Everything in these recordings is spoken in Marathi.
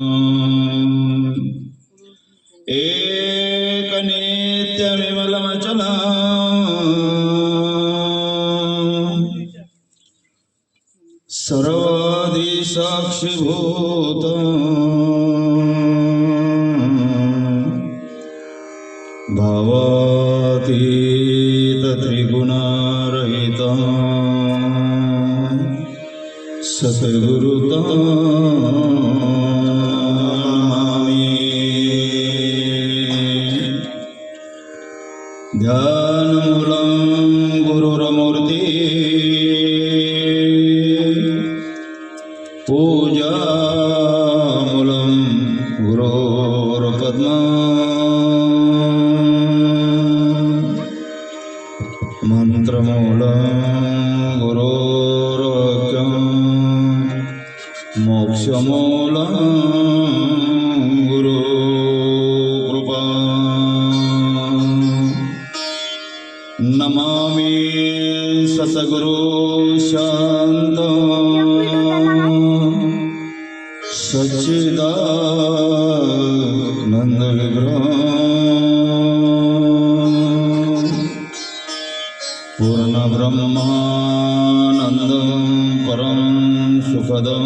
एकनित्यविमलमचला सर्वादिसाक्षिभूत भावातीतत्रिगुणारहिता। सद्गुरुता। पूजामूलं गुरोर्पद्मा। मन्त्रमूलं गुरोर्वाक्यं मोक्षमूलं गुरु कृपा। नमामि सतगुरु शान्त सच्चिदानन्द पूर्णब्रह्मानन्दं परं सुखदं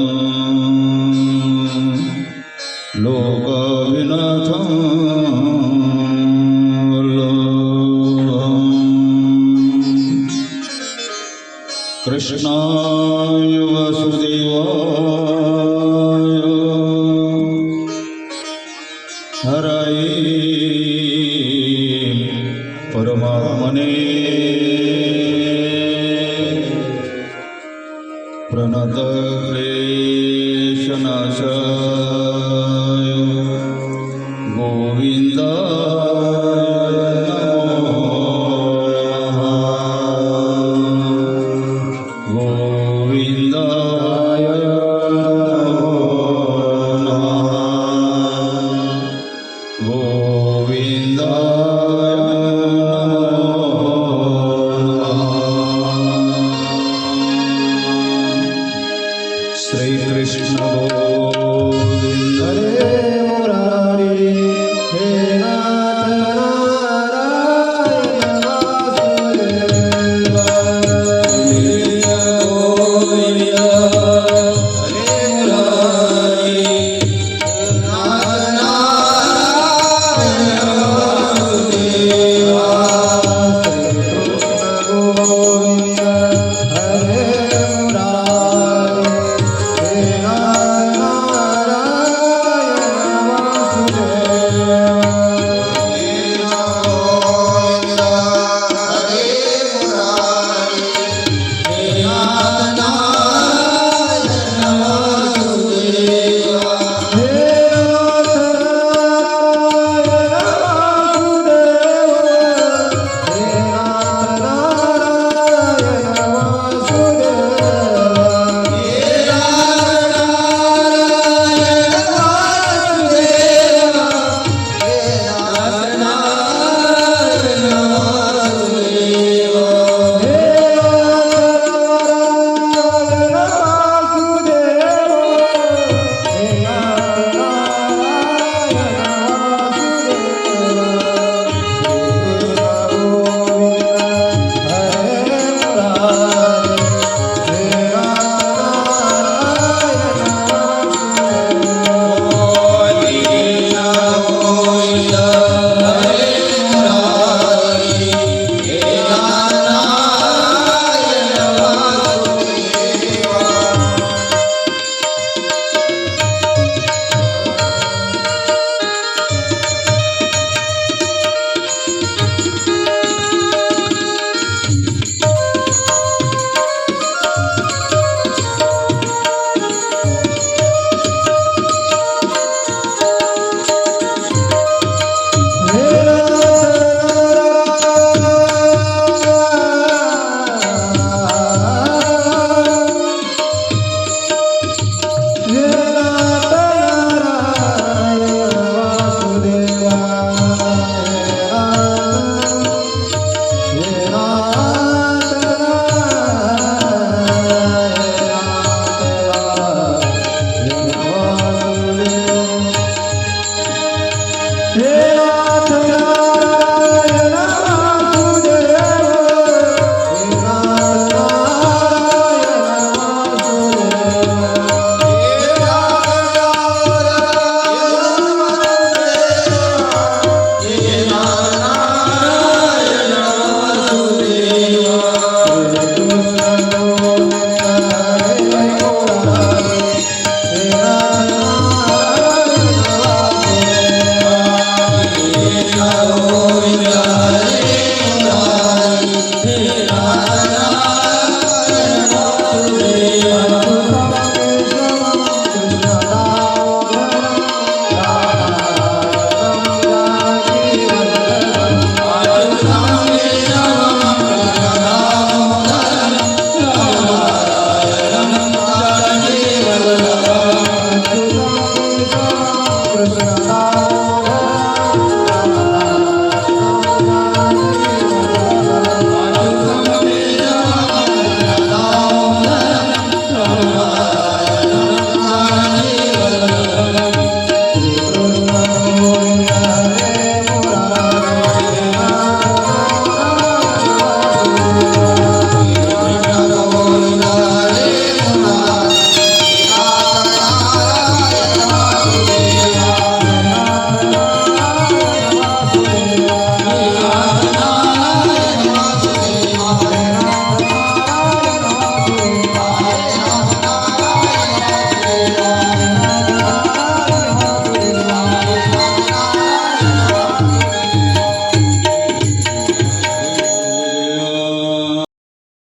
लोकविनाथम् Krishna Vasudevaya. Harai Paramahamane Pranata Krishna Shaya